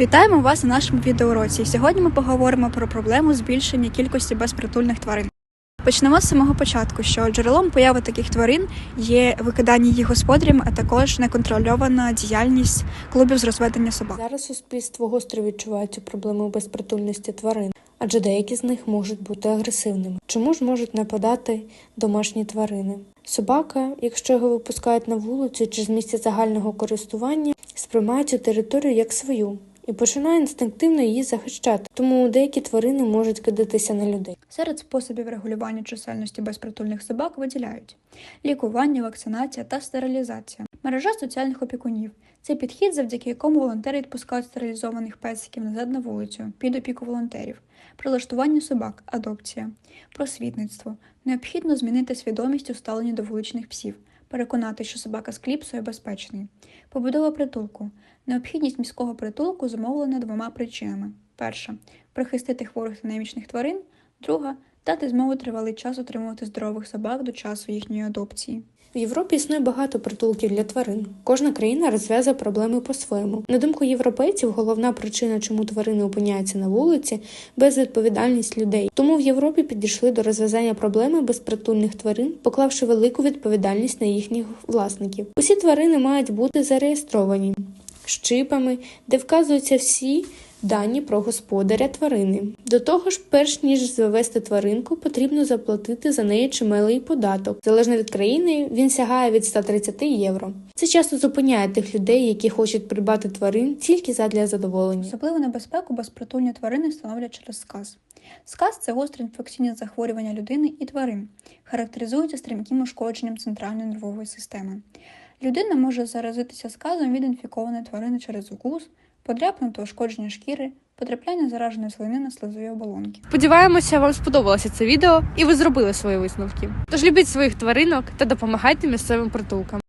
Вітаємо вас на нашому відеоуроці. Сьогодні ми поговоримо про проблему збільшення кількості безпритульних тварин. Почнемо з самого початку, що джерелом появи таких тварин є викидання їх господарям, а також неконтрольована діяльність клубів з розведення собак. Зараз суспільство гостро відчуває цю проблему безпритульності тварин, адже деякі з них можуть бути агресивними. Чому ж можуть нападати домашні тварини? Собака, якщо його випускають на вулицю чи з місця загального користування, сприймає цю територію як свою і починає інстинктивно її захищати. Тому деякі тварини можуть кидатися на людей. Серед способів регулювання чисельності безпритульних собак виділяють лікування, вакцинація та стерилізація. Мережа соціальних опікунів це підхід, завдяки якому волонтери відпускають стерилізованих песиків назад на вулицю під опіку волонтерів, прилаштування собак, адопція, просвітництво. Необхідно змінити свідомість у ставленні до вуличних псів, переконати, що собака з кліпсою безпечний. Побудова притулку. Необхідність міського притулку зумовлена двома причинами: перша прихистити хворих та немічних тварин, друга дати змогу тривалий час отримувати здорових собак до часу їхньої адопції. В Європі існує багато притулків для тварин. Кожна країна розв'язує проблеми по-своєму. На думку європейців, головна причина, чому тварини опиняються на вулиці, безвідповідальність людей. Тому в Європі підійшли до розв'язання проблеми безпритульних тварин, поклавши велику відповідальність на їхніх власників. Усі тварини мають бути зареєстровані з чипами, де вказуються всі дані про господаря тварини. До того ж, перш ніж завести тваринку, потрібно заплатити за неї чималий податок. Залежно від країни, він сягає від 130 євро. Це часто зупиняє тих людей, які хочуть придбати тварин тільки задля задоволення. Особливу небезпеку безпритульні тварини становлять через сказ. Сказ це гостре інфекційне захворювання людини і тварин, характеризується стрімким ушкодженням центральної нервової системи. Людина може заразитися сказом від інфікованої тварини через укус, подряпнуто ушкодження шкіри, потрапляння зараженої слини на слизові оболонки. Сподіваємося, вам сподобалося це відео і ви зробили свої висновки. Тож любіть своїх тваринок та допомагайте місцевим притулкам.